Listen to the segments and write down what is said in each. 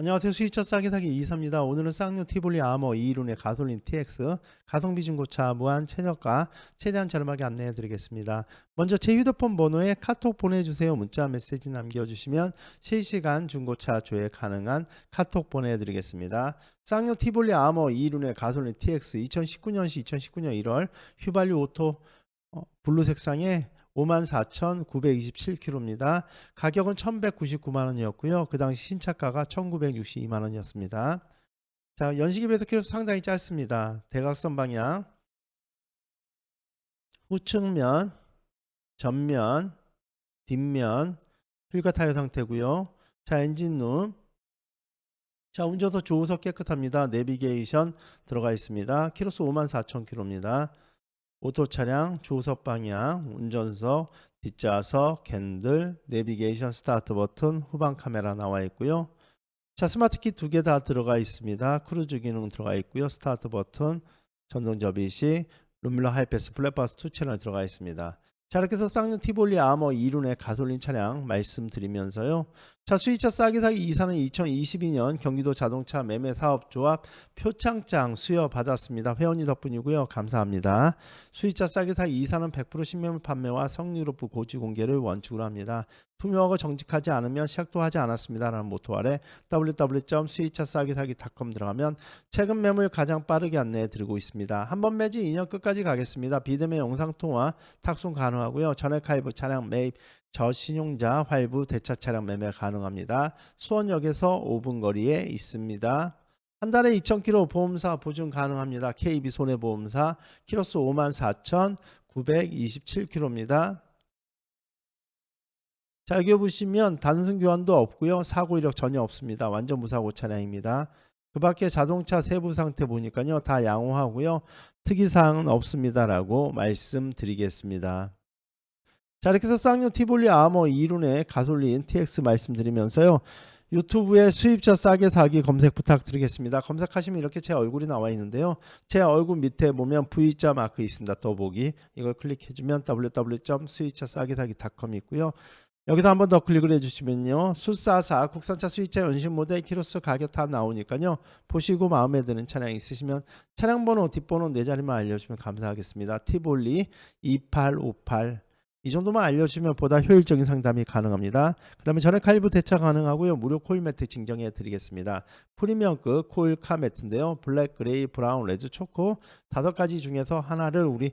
안녕하세요. 수입차 싸게 사기 이사입니다. 오늘은 쌍용 티볼리 아머 2륜의 가솔린 TX 가성비 중고차 무한 최저가 최대한 저렴하게 안내해 드리겠습니다. 먼저 제 휴대폰 번호에 카톡 보내주세요. 문자 메시지 남겨주시면 실시간 중고차 조회 가능한 카톡 보내드리겠습니다. 쌍용 티볼리 아머 2륜의 가솔린 TX 2019년시 2019년 1월 휘발유 오토 어, 블루 색상의 54,927km입니다. 가격은 1,199만 원이었고요. 그 당시 신차가가 1,962만 원이었습니다. 자, 연식에 비해서 키로수 상당히 짧습니다. 대각선 방향, 우측면, 전면, 뒷면, 휠과 타이어 상태고요. 자, 엔진룸. 자, 운전석 조우석 깨끗합니다. 내비게이션 들어가 있습니다. 키로수 54,000km입니다. 오토 차량 조수석 방향, 운전석, 뒷좌석, 캔들, 내비게이션 스타트 버튼, 후방 카메라 나와 있고요. 자, 스마트키 두 개 다 들어가 있습니다. 크루즈 기능 들어가 있고요. 스타트 버튼, 전동 접이식, 룸밀러 하이패스 플랫버스 2 채널 들어가 있습니다. 자, 이렇게 해서 쌍용 티볼리 아머 2륜의 가솔린 차량 말씀드리면서요. 자, 수입차 싸게 사기 2사는 2022년 경기도 자동차 매매 사업조합 표창장 수여 받았습니다. 회원님 덕분이고요. 감사합니다. 수입차 싸게 사기 2사는 100% 신매물 판매와 성리로프 고지 공개를 원칙으로 합니다. 투명하고 정직하지 않으면 시작도 하지 않았습니다 라는 모토 아래 www.수입차 싸게 사기.com 들어가면 최근 매물 가장 빠르게 안내해 드리고 있습니다. 한 번 매지 2년 끝까지 가겠습니다. 비대면 영상 통화 탁송 가능하고요. 전액 할부 차량 매입 저신용자 활부 대차 차량 매매 가능합니다. 수원역에서 5분 거리에 있습니다. 한 달에 2,000km 보험사 보증 가능합니다. KB 손해보험사 키로수 54,927km입니다. 자 여기 보시면 단순 교환도 없고요. 사고 이력 전혀 없습니다. 완전 무사고 차량입니다. 그 밖에 자동차 세부 상태 보니까요. 다 양호하고요. 특이사항은 없습니다라고 말씀드리겠습니다. 자 이렇게 해서 쌍용 티볼리 아머 2륜의 가솔린 TX 말씀드리면서요. 유튜브에 수입차 싸게 사기 검색 부탁드리겠습니다. 검색하시면 이렇게 제 얼굴이 나와 있는데요. 제 얼굴 밑에 보면 V자 마크 있습니다. 더보기 이걸 클릭해주면 www.수입차 싸게 사기.com 있고요. 여기서 한번 더 클릭을 해주시면요. 수사사 국산차 수입차 연식 모델 키로수 가격 다 나오니까요. 보시고 마음에 드는 차량 있으시면 차량 번호 뒷번호 네 자리만 알려주시면 감사하겠습니다. 티볼리 2858 이 정도만 알려주시면 보다 효율적인 상담이 가능합니다. 그 다음에 전액 할부 대차 가능하고요. 무료 코일 매트 증정해 드리겠습니다. 프리미엄급 코일 카 매트인데요. 블랙, 그레이, 브라운, 레드, 초코 다섯 가지 중에서 하나를 우리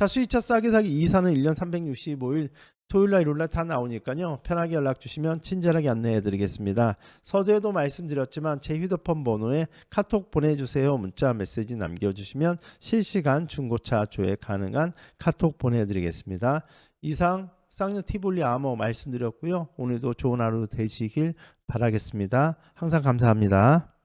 자 수입차 싸게 사기 2사는 1년 365일 토요일 날 일요일 날 다 나오니까요. 편하게 연락 주시면 친절하게 안내해 드리겠습니다. 서두에도 말씀드렸지만 제 휴대폰 번호에 카톡 보내주세요. 문자 메시지 남겨주시면 실시간 중고차 조회 가능한 카톡 보내드리겠습니다. 이상 쌍용 티볼리 아머 말씀드렸고요. 오늘도 좋은 하루 되시길 바라겠습니다. 항상 감사합니다.